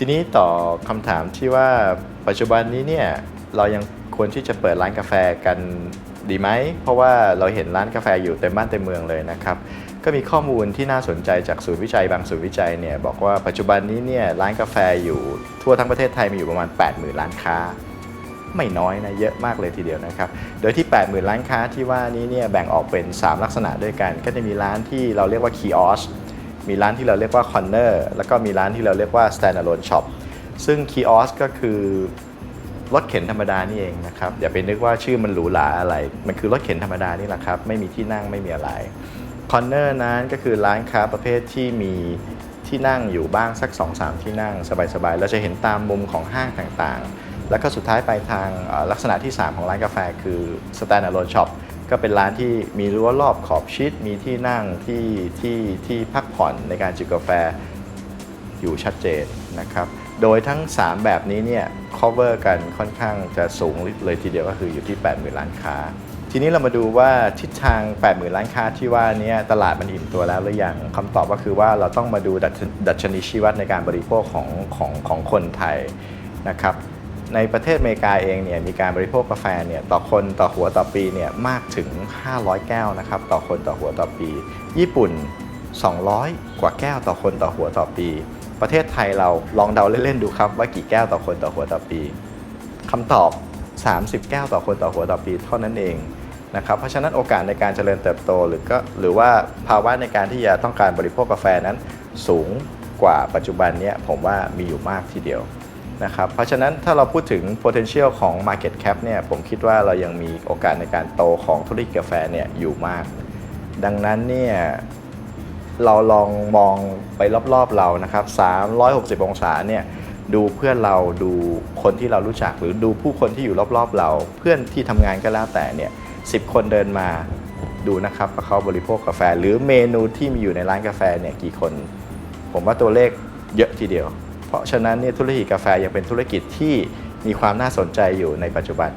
ทีนี้ต่อคำถามที่ว่าปัจจุบันนี้เนี่ยเรายังควรที่จะเปิดร้านกาแฟกันดีไหม เพราะว่าเราเห็นร้านกาแฟอยู่เต็มบ้านเต็มเมืองเลยนะครับ ก็มีข้อมูลที่น่าสนใจจากศูนย์วิจัยบางศูนย์วิจัยเนี่ยบอกว่าปัจจุบันนี้เนี่ยร้านกาแฟอยู่ทั่วทั้งประเทศไทยมีอยู่ประมาณ 80,000 ร้านค้า ไม่น้อยนะเยอะมากเลยทีเดียวนะครับ โดยที่ 80,000 ร้านค้าที่ว่านี้เนี่ยแบ่งออกเป็น 3 ลักษณะด้วยกัน ก็จะมีร้านที่เราเรียกว่า kiosk มีร้านที่เราเรียกว่า corner แล้วก็มีร้านที่เราเรียกว่า standalone shop ซึ่ง kiosk ก็คือรถเข็นธรรมดานี่เองนะครับอย่าไปนึกว่าชื่อมันหรูหราอะไร มันคือรถเข็นธรรมดานี่แหละครับไม่มีที่นั่งไม่มีอะไร corner นั้นก็คือร้านค้าประเภทที่มีที่นั่งอยู่บ้างสัก 2-3 ที่นั่ง สบายๆเราจะเห็นตามมุมของห้างต่างๆ แล้วก็สุดท้ายไปทางลักษณะที่ 3 ของร้านกาแฟคือ stand alone shop ก็เป็นร้านที่มีรั้วรอบขอบชิด มีที่นั่งที่ที่ที่พักผ่อนในการจิบกาแฟอยู่ชัดเจนนะครับ โดยทั้ง 3 แบบนี้เนี่ย cover กันค่อนข้างจะสูงเลยทีเดียวก็คืออยู่ที่ 80,000 ล้านค้า ทีนี้เรามาดูว่าทิศทาง 80,000 ล้านค้าที่ว่านี้ตลาดมันอิ่มตัวแล้วหรือยังคำตอบก็คือว่าเราต้องมาดูดัชดัชนีชีวัดในการบริโภคของของของคนไทยนะครับ ในประเทศอเมริกาเองเนี่ยมีการบริโภคกาแฟเนี่ยต่อคนต่อหัวต่อปีเนี่ยมากถึง 500 แก้วนะครับต่อคนต่อหัวต่อปี ญี่ปุ่น 200 กว่าแก้วต่อคนต่อหัวต่อปี ประเทศไทยเราลองเดาเล่นๆดูครับว่ากี่แก้วต่อคนต่อหัวต่อปีคำตอบ 30 แก้วต่อคนต่อหัวต่อปี เท่านั้นเองนะครับเพราะฉะนั้นโอกาสในการเจริญเติบโตหรือก็หรือว่าภาวะในการที่จะต้องการบริโภคกาแฟนั้นสูงกว่าปัจจุบันเนี้ผมว่ามีอยู่มากทีเดียว นะครับเพราะฉะนั้นถ้าเราพูดถึง potential ของ market cap เนี่ยผมคิดว่าเรายังมีโอกาสในการโตของธุรกิจกาแฟเนี่ยอยู่มาก ดังนั้นเนี่ยเราลองมองไปรอบๆเรานะครับ 360 องศาเนี่ยดูเพื่อนเราดูคนที่เรารู้จักหรือดูผู้คนที่อยู่รอบๆเรา เพื่อนที่ทำงานก็แล้วแต่เนี่ยสิคนเดินมาดูนะครับว่าเขาบริโภคกาแฟ หรือเมนูที่มีอยู่ในร้านกาแฟเนี่ยกี่คน ผมว่าตัวเลขเยอะทีเดียว เพราะฉะนั้นเนี่ยธุรกิจกาแฟยังเป็นธุรกิจที่มีความน่าสนใจอยู่ในปัจจุบัน